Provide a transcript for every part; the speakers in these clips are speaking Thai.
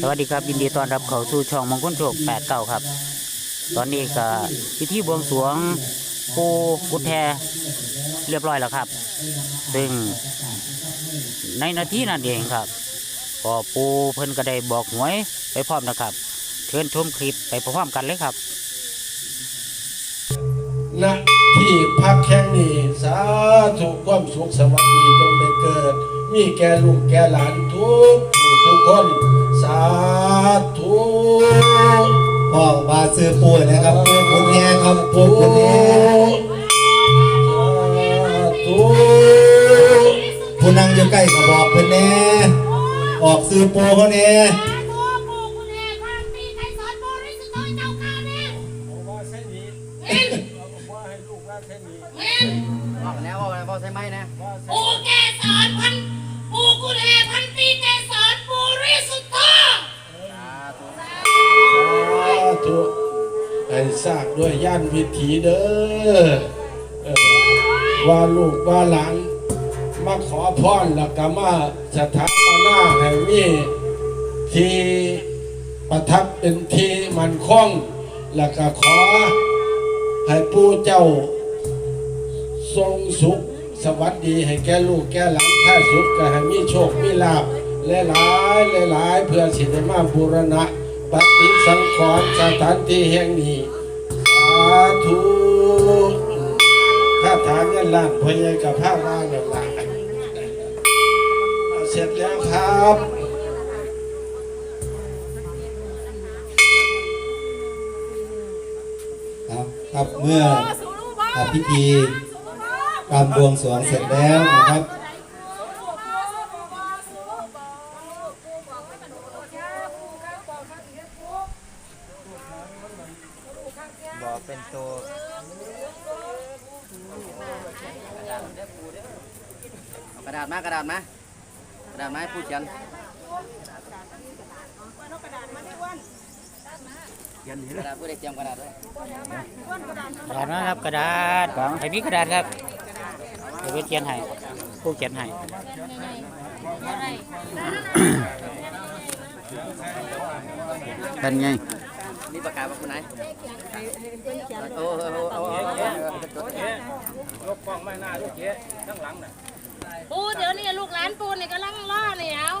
สวัสดีครับยินดีต้อนรับเข้าสู่ช่องมงคลโชค8เก้าครับ ตอนนี้ก็พิธีบวงสรวงปูกุฎแทเรียบร้อยแล้วครับ ซึ่งในนาทีนั้นเองครับก็ปูเพิ่นก็ได้บอกหวยไปพร้อมนะครับ เชิญชมคลิปไปพร้อมกันเลยครับณที่พักแห่งนี้สาธุความสุขสวัสดีจงได้เกิด มีแก่ลูกแก่หลานทุก ทุกคน สาธุพ่อบาซื้อปูนะครับปูกุณแจครับปูคุณแจสาธุผู้นั่งอยู่ใกล้ก็บอกเพิ่นแน่ออกซื้อปูเขาแน่ สร้างด้วยย่านวิถีเด้ออว่าลูกว่าหลานมาขอพรแล้วก็มาสถาปนาให้มีที่ประทับเป็นที่มันคงแล้วก็ขอให้ปู่เจ้า ทรงสุขสวัสดีให้แก่ลูกแก่หลานข้าสุดก็ให้มีโชคมีลาภหลายหลายเพื่อสิได้มาบูรณะ ปฏิสังขรณ์สถานที่แห่งนี้สาธุข้าถามเงินล้านพยายกับผ้าว่างเนี่ยละเสร็จแล้วครับครับครับเมื่ออ่าพิธีกรรมบวงสรวงเสร็จแล้วนะครับ บอก เป็นตัวเอากระดาษมากระดาษมากระดาษมาให้ผู้เขียนกระดาษผู้ได้เตรียมกระดาษด้วยกระดาษนะครับกระดาษให้มีกระดาษครับเดี๋ยวไปเขียนให้ผู้เขียนให้เป็นไง นี่ประกาศว่าคุณไหนโอ้โหโอ้โหลังน่ะปูเดี๋ยวนี้ลูกหลานปูนี่กำลังล่อเลยเอา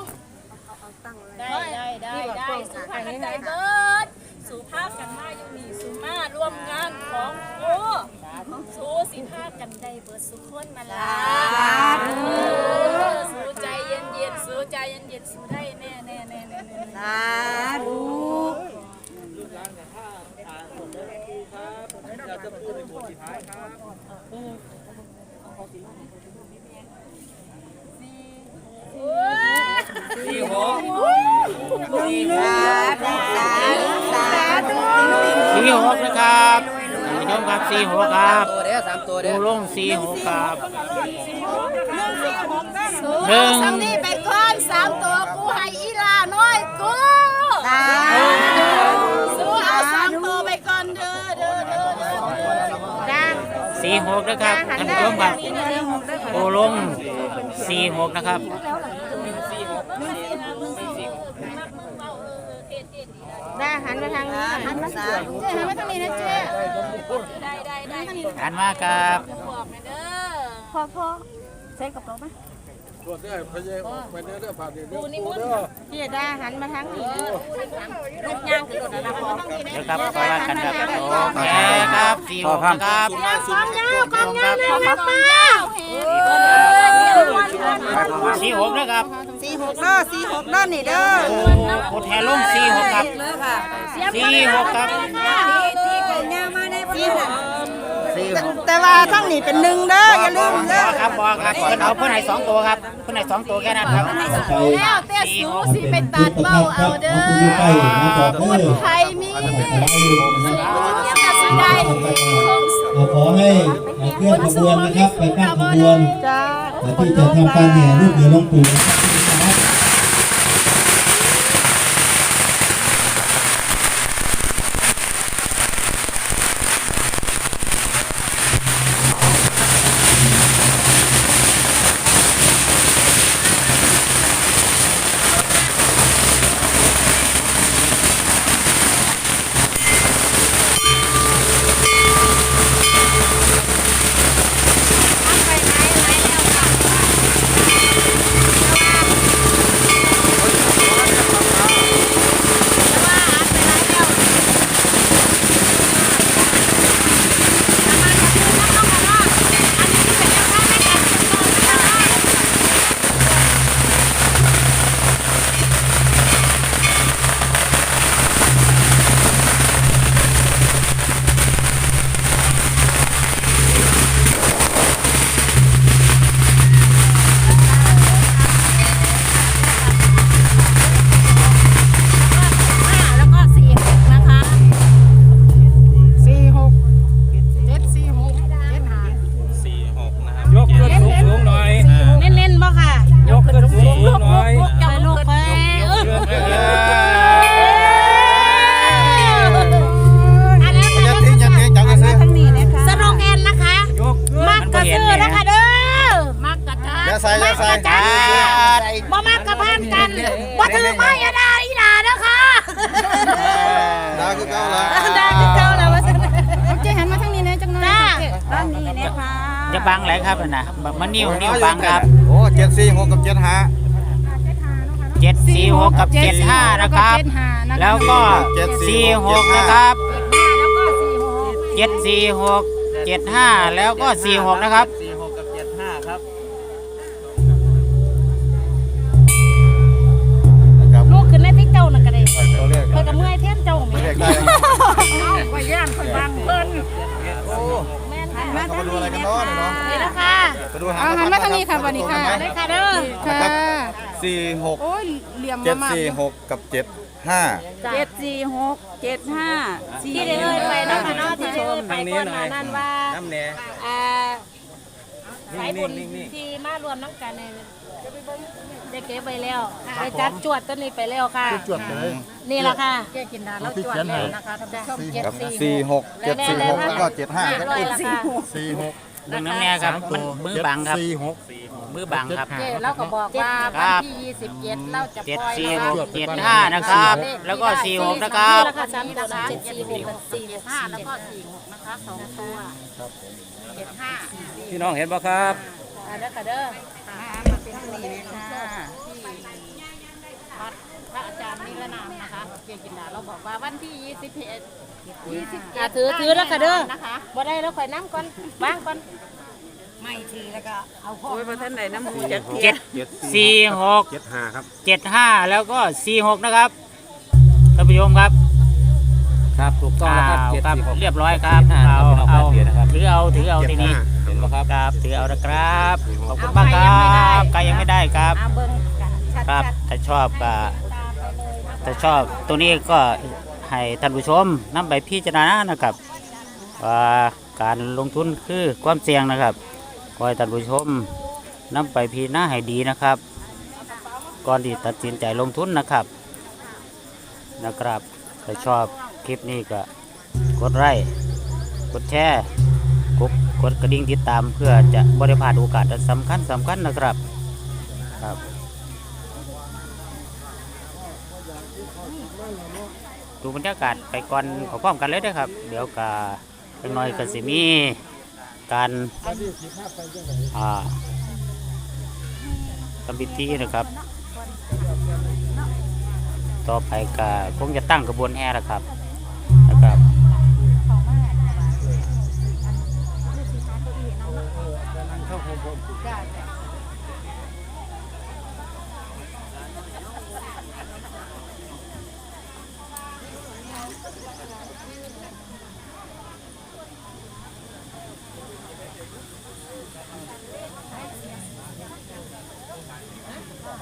ได้ได้ได้ได้สุภาพกันใจเบิดสุภาพกันมาอยู่นี่สุมาร่วมงานของโอ้สูสิภาพกันได้เบิดสุขคนมาลาสู้ใจเย็นเย็นสู้ใจเย็นเย็นสู้ได้แน่แน่แน่แน่แน่สี่ หกนะครับท่านผู้ชมครับสี่หกครับตัวเด้อสามตัวเด้ปูอลงสี่หกครับสู้สำนีไปก่อนสามตัวกูให้อีลาน้อยกูสู้เอาสามตัวไป สี่หกนะครับท่านผู้ชมครับโอลงสี่หกนะครับได้หันมาทางนี้หันมาเจ๊หันมาทางนี้นะเจ๊ได้ได้ได้อ่านมาครับบอกนะเด้อพอพอใช้กระเป๋าไหม ตัวเด้อพยายไปเด้อเด้อผ่านเด้อปูนี่มุนเจ๊ได้หันมาทางนี้ลูกย่างขึ้นรถนะพอเดี๋ยวครับก็ว่ากันครับโอเคครับสี่หกนะครับความยาวความยาวความยาวสี่หกนะครับสี่หกเด้อสี่หกเด้อนี่เด้อโอ้โหแทนลงสี่หกครับสี่หกครับสี่หกแต่ว่าทั้งนี้เป็นหนึ่งเด้ออย่าลืมบเด้ออก ครับบอกครับเพิ่นเอาเพิ่นให้สองตัวครับเพิ่นให้สองตัวแค่นั้นครับแล้วแต่สูสิไปตัดเบ้าเอาเด้อคุณใกล้นะบอกเด้อใครมีอะไรอยู่นะยังสิได้ของเราขอให้เคลื่อนขบวนนะครับไปตั้งขบวนจ้าที่จะทำการแห่รูปเหนือหลวงปู่ จะบังไหลครับนะแบบมันนิ้วนิ้วบังครับโอ้เจ็ดสี่หกกับเจ็ดห้าเจ็ดสี่หกกับเจ็ดห้านะครับ แล้วก็สี่หกนะครับเจ็ดสี่หกเจ็ดห้าแล้วก็สี่หกนะครับ ไปดูเอาหันมาทางนี้ค่ะวันนี้ค่ะได้ค่ะเด้อค่ะ สี่หกโอ้ยเหลี่ยมเจ็ดมากสี่หกกับเจ็ดห้าเจ็ดสี่หกเจ็ดห้าสี่ที่ได้เอ่ยไปเนาะค่ะเนาะที่ได้เอ่ยไปก่อนหน้านั้นว่าน้ำแหน่อ่าสายบุญที่มารวมน้ำกันเนี่ยได้เก็บไปแล้วไปจัดจวดต้นนี้ไปแล้วค่ะจวดเลยนี่แหละค่ะเจ๊กินดาแล้วจวดแล้วนะคะท่านผู้ชมเจ็ดกับสี่สี่หกเจ็ดสี่หกแล้วก็เจ็ดห้าเรียบร้อยแล้วค่ะสี่หก เบิ่งน้ำแน่ครับมันมือบังครับมือบังครับ เจ๊เราก็บอกว่าครัวันบที่ยี่สิบเจ็ดเราจะเจ็ดปล่อยสี่นะหคะกเจ็ดห้านะครับ แล้วก็สี่หกนะครับนี่แหละค่ะสามตัวนะเจ็ดสี่หกกับสี่ห้าแล้วก็สี่หกนะคะสองตัวเจ็ดห้าพี่น้องเห็นบ่ครับ อ่าเด้อค่ะเด้อมาเป็นทางนี้เลยค่ะวัดพระอาจารย์ นิรนามนะคะเจกินดาเราบอกว่าวันที่ยี่สิบเอ็ดยี่สิบอะถือถือแล้วค่ะเด้อนะคะบ่ได้แล้วข่อยน้ำก่อนวางก่อนไม่ทีแล้วก็เอาพ่อโอ้ยพระท่านไหนน้ำมูจากเจ็ดสี่หกเจ็ดห้าครับเจ็ดห้าแล้วก็สี่หกนะครับท่านผู้ชมครับครับถูกต้องแล้วครับอ้าวเจ็ดครับสี่หกเรียบร้อยครับเจ็ดห้าเอาครับเอาเดี๋ยวนะครับถือเอาถือเอาทีนี้เห็นบ่ครับครับถือเอานะครับขอบคุณมากครับใครยังไม่ได้ครับอ่าเบิ่งกันชัดครับ ๆ ถ้าชอบก็ ถ้าชอบตัวนี้ก็ให้ท่านผู้ชมนำไปพิจารณานะครับว่าการลงทุนคือความเสี่ยงนะครับขอให้ท่านผู้ชมนำไปพิจารณาให้ดีนะครับ ก่อนที่ตัดสินใจลงทุนนะครับนะครับถ้าชอบคลิปนี้ก็กดไลค์กดแชร์กดกดกระดิ่งติดตามเพื่อจะบริพาดโอกาสสำคัญสำคัญนะครับครับ ดูบรรยากาศไปก่อนพร้อมกันเลยนะครับ เดี๋ยวกาจังน้อยก็สิมีการอ่าทำพิธีนะครับ ต่อไปก็คงจะตั้งกระบวนแห่แล้วครับนะครับ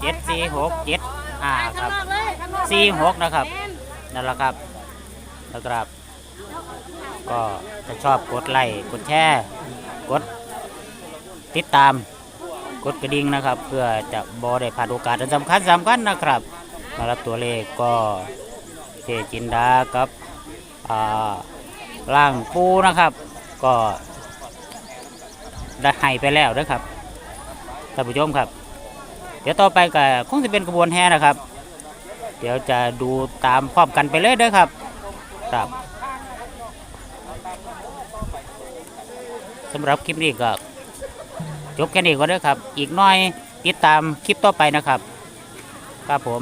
เจ็ดสี่หกเจ็ดห้าครับสี่หกนะครับนั่นแหละครับนะครับ ก็ถ้าชอบกดไลค์กดแชร์กดติดตามกดกระดิ่งนะครับ เพื่อจะบอได้ผ่านโอกาสอันสำคัญสำคัญนะครับมารับตัวเลขก็เจจินดากับอ่าล่างปูนะครับ ก็ได้ให้ไปแล้วนะครับท่านผู้ชมครับเดี๋ยวต่อไปก็คงจะเป็นกระบวนแห่นะครับ เดี๋ยวจะดูตามพร้อมกันไปเลยเด้อครับครับสำหรับคลิปนี้ก็จบแค่นี้ก็ได้อครับ อีกน้อยติดตามคลิปต่อไปนะครับ ครับผม